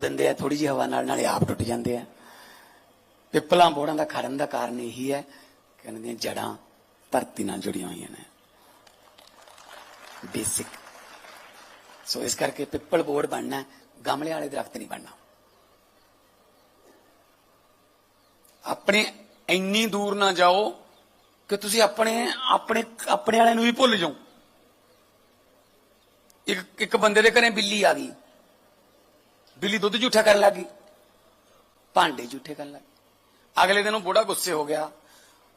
ਦਿੰਦੇ ਆ ਥੋੜੀ ਜਿਹੀ ਹਵਾ ਨਾਲ, ਨਾਲੇ ਆਪ ਟੁੱਟ ਜਾਂਦੇ ਆ। ਪਿੱਪਲਾਂ ਬੋੜਾਂ ਦਾ ਖੜਨ ਦਾ ਕਾਰਨ ਇਹੀ ਹੈ ਕਿ ਇਹਨਾਂ ਦੀਆਂ ਜੜਾਂ ਧਰਤੀ ਨਾਲ ਜੁੜੀਆਂ ਹੋਈਆਂ ਨੇ। ਬੇਸਿਕ ਸੋ ਇਸ ਕਰਕੇ ਪਿੱਪਲ ਬੋੜ ਬਣਨਾ, ਗਮਲੇ ਵਾਲੇ ਦਰਖਤ ਨਹੀਂ ਬਣਨਾ। ਆਪਣੇ ਇੰਨੀ ਦੂਰ ਨਾ ਜਾਓ ਕਿ ਤੁਸੀਂ ਆਪਣੇ ਆਪਣੇ ਆਪਣੇ ਵਾਲਿਆਂ ਨੂੰ ਵੀ ਭੁੱਲ ਜਾਓ। ਇੱਕ ਇੱਕ ਬੰਦੇ ਦੇ ਘਰੇ ਬਿੱਲੀ ਆ ਗਈ। ਬਿੱਲੀ ਦੁੱਧ ਝੂਠਾ ਕਰਨ ਲੱਗੀ ਭਾਂਡੇ ਝੂਠੇ ਕਰਨ ਲੱਗੀ ਅਗਲੇ ਦਿਨ ਉਹ ਬੁੜਾ ਗੁੱਸੇ ਹੋ ਗਿਆ।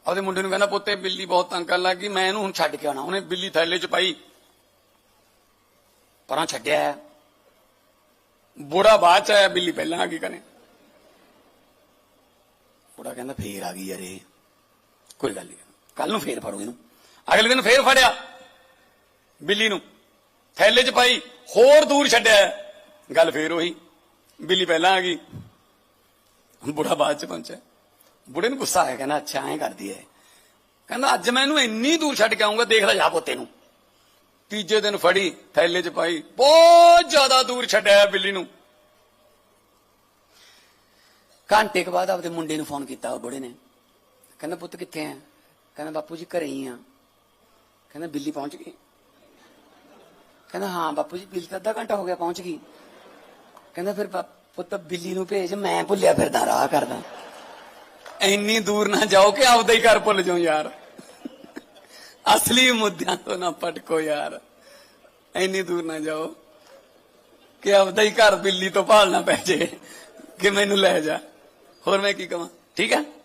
ਉਹਦੇ ਮੁੰਡੇ ਨੂੰ ਕਹਿੰਦਾ, ਪੁੱਤੇ, ਬਿੱਲੀ ਬਹੁਤ ਤੰਗ ਕਰਨ ਲੱਗੀ ਮੈਂ ਇਹਨੂੰ ਹੁਣ ਛੱਡ ਕੇ ਆਉਣਾ। ਉਹਨੇ ਬਿੱਲੀ ਥੈਲੇ 'ਚ ਪਾਈ, ਪਰਾਂ ਛੱਡਿਆ। ਬੁੜਾ ਬਾਅਦ ਚ ਆਇਆ, ਬਿੱਲੀ ਪਹਿਲਾਂ ਆ ਗਈ ਕਰੇ ਬੁੜਾ ਕਹਿੰਦਾ, ਫੇਰ ਆ ਗਈ ਯਾਰ ਕੋਈ ਗੱਲ ਨਹੀਂ ਕੱਲ ਨੂੰ ਫੇਰ ਫੜੋ ਇਹਨੂੰ। ਅਗਲੇ ਦਿਨ ਫੇਰ ਫੜਿਆ ਬਿੱਲੀ ਨੂੰ। ਥੈਲੇ 'ਚ ਪਾਈ, ਹੋਰ ਦੂਰ ਛੱਡਿਆ। ਗੱਲ ਫੇਰ ਉਹੀ। ਬਿੱਲੀ ਪਹਿਲਾਂ ਆ ਗਈ। ਬੁੜਾ ਬਾਅਦ 'ਚ ਪਹੁੰਚਿਆ। ਬੁੜੇ ਨੂੰ ਗੁੱਸਾ ਆਇਆ, ਕਹਿੰਦਾ, ਅੱਛਾ, ਐਂ ਕਰਦੀ ਹੈ ਕਹਿੰਦਾ, ਅੱਜ ਮੈਂ ਇਹਨੂੰ ਇੰਨੀ ਦੂਰ ਛੱਡ ਕੇ ਆਉਂਗਾ ਦੇਖ ਲੈ ਜਾ ਪੋਤੇ ਨੂੰ। ਤੀਜੇ ਦਿਨ ਫੜੀ, ਥੈਲੇ 'ਚ ਪਾਈ, ਬਹੁਤ ਜ਼ਿਆਦਾ ਦੂਰ ਛੱਡਿਆ ਬਿੱਲੀ ਨੂੰ। ਘੰਟੇ ਕੁ ਬਾਅਦ ਆਪਦੇ ਮੁੰਡੇ ਨੂੰ ਫੋਨ ਕੀਤਾ, ਉਹ ਬੁੜੇ ਨੇ। ਕਹਿੰਦਾ, ਪੁੱਤ ਕਿੱਥੇ ਆ ਕਹਿੰਦਾ, ਬਾਪੂ ਜੀ ਘਰੇ ਹੀ ਆ। ਕਹਿੰਦਾ, ਬਿੱਲੀ ਪਹੁੰਚ ਗਈ। ਕਹਿੰਦਾ, ਹਾਂ, ਬਾਪੂ ਜੀ, ਬਿੱਲੀ ਤਾਂ ਅੱਧਾ ਘੰਟਾ ਹੋ ਗਿਆ, ਪਹੁੰਚ ਗਈ। ਕਹਿੰਦਾ ਫਿਰ ਪੁੱਤ ਬਿੱਲੀ ਨੂੰ ਭੇਜ, ਮੈਂ ਭੁੱਲਿਆ ਫਿਰਦਾ, ਰਾਹ ਕਰਦਾ। ਇੰਨੀ ਦੂਰ ਨਾ ਜਾਓ ਕਿ ਆਪਦਾ ਹੀ ਘਰ ਭੁੱਲ ਜਾਓ ਯਾਰ। ਅਸਲੀ ਮੁੱਦਿਆਂ ਤੋਂ ਨਾ ਪਟਕੋ ਯਾਰ। ਇੰਨੀ ਦੂਰ ਨਾ ਜਾਓ ਕਿ ਆਪਦਾ ਹੀ ਘਰ ਬਿੱਲੀ ਤੋਂ ਭਾਲਣਾ ਪੈ ਜੇ, ਕਿ ਮੈਨੂੰ ਲੈ ਜਾ। ਹੋਰ ਮੈਂ ਕੀ ਕਵਾਂ? ਠੀਕ ਹੈ